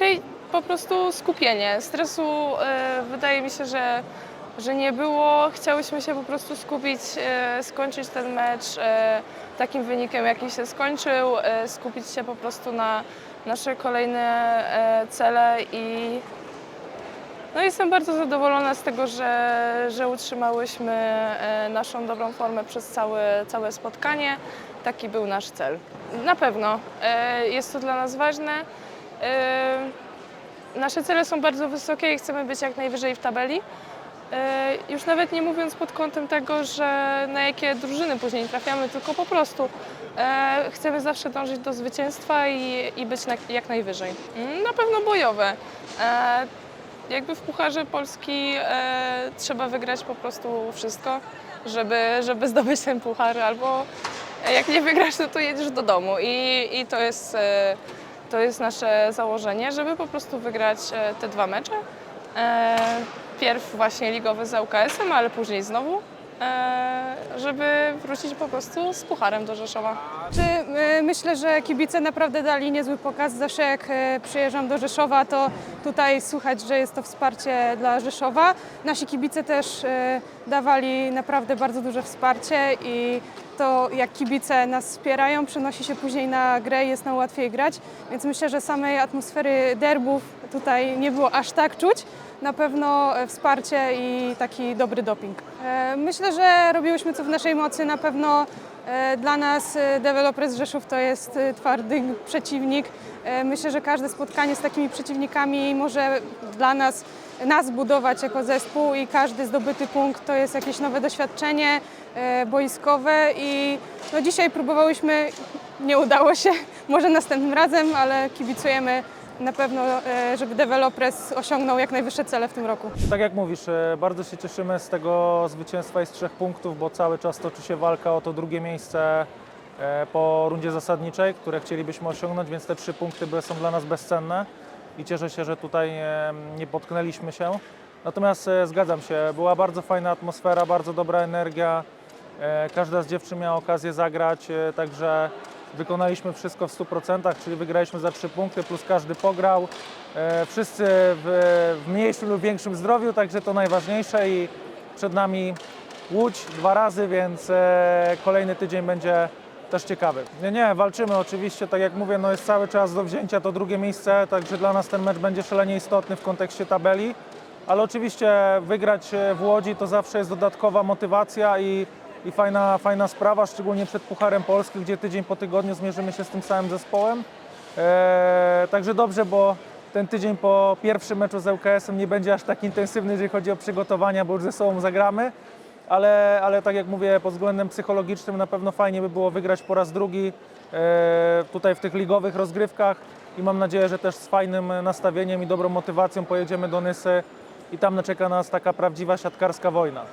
raczej po prostu skupienie. Stresu e, wydaje mi się, że, że nie było. Chciałyśmy się po prostu skupić, e, skończyć ten mecz e, takim wynikiem, jaki się skończył, skupić się po prostu na nasze kolejne cele i no jestem bardzo zadowolona z tego, że, że utrzymałyśmy naszą dobrą formę przez całe, całe spotkanie. Taki był nasz cel. Na pewno jest to dla nas ważne. E, Nasze cele są bardzo wysokie i chcemy być jak najwyżej w tabeli. E, Już nawet nie mówiąc pod kątem tego, że na jakie drużyny później trafiamy, tylko po prostu e, chcemy zawsze dążyć do zwycięstwa i, i być jak najwyżej. Mm, Na pewno bojowe. Jakby w Pucharze Polski trzeba wygrać po prostu wszystko, żeby, żeby zdobyć ten puchar, albo jak nie wygrasz, no to jedziesz do domu i, i to, jest, to jest nasze założenie, żeby po prostu wygrać e, te dwa mecze. E, pierw właśnie ligowy z ŁKS-em, ale później znowu, żeby wrócić po prostu z pucharem do Rzeszowa. Czy, y, myślę, że kibice naprawdę dali niezły pokaz. Zawsze jak y, przyjeżdżam do Rzeszowa, to tutaj słychać, że jest to wsparcie dla Rzeszowa. Nasi kibice też dawali naprawdę bardzo duże wsparcie i to jak kibice nas wspierają, przenosi się później na grę i jest nam łatwiej grać. Więc myślę, że samej atmosfery derbów tutaj nie było aż tak czuć. Na pewno e, wsparcie i taki dobry doping. E, Myślę, że robiłyśmy co w naszej mocy. Na pewno E, Dla nas e, Developers Rzeszów to jest twardy przeciwnik. Myślę, że każde spotkanie z takimi przeciwnikami może dla nas, nas budować jako zespół i każdy zdobyty punkt to jest jakieś nowe doświadczenie boiskowe i no dzisiaj próbowałyśmy, nie udało się, może następnym razem, ale kibicujemy na pewno, e, żeby Developers osiągnął jak najwyższe cele w tym roku. Tak jak mówisz, e, bardzo się cieszymy z tego zwycięstwa i z trzech punktów, bo cały czas toczy się walka o to drugie miejsce e, po rundzie zasadniczej, które chcielibyśmy osiągnąć, więc te trzy punkty są dla nas bezcenne i cieszę się, że tutaj nie potknęliśmy się. Natomiast zgadzam się, była bardzo fajna atmosfera, bardzo dobra energia. Każda z dziewczyn miała okazję zagrać, także wykonaliśmy wszystko w 100%, czyli wygraliśmy za trzy punkty, plus każdy pograł. E, Wszyscy w, w mniejszym lub większym zdrowiu, także to najważniejsze i przed nami Łódź dwa razy, więc e, kolejny tydzień będzie też ciekawy. Nie, nie, walczymy oczywiście, tak jak mówię, no jest cały czas do wzięcia to drugie miejsce, także dla nas ten mecz będzie szalenie istotny w kontekście tabeli, ale oczywiście wygrać e, w Łodzi to zawsze jest dodatkowa motywacja i, i fajna, fajna sprawa, szczególnie przed Pucharem Polski, gdzie tydzień po tygodniu zmierzymy się z tym samym zespołem. E, także dobrze, bo ten tydzień po pierwszym meczu z ŁKS-em nie będzie aż tak intensywny, jeżeli chodzi o przygotowania, bo już ze sobą zagramy. Ale, ale tak jak mówię, pod względem psychologicznym na pewno fajnie by było wygrać po raz drugi e, tutaj w tych ligowych rozgrywkach i mam nadzieję, że też z fajnym nastawieniem i dobrą motywacją pojedziemy do Nysy i tam czeka nas taka prawdziwa siatkarska wojna.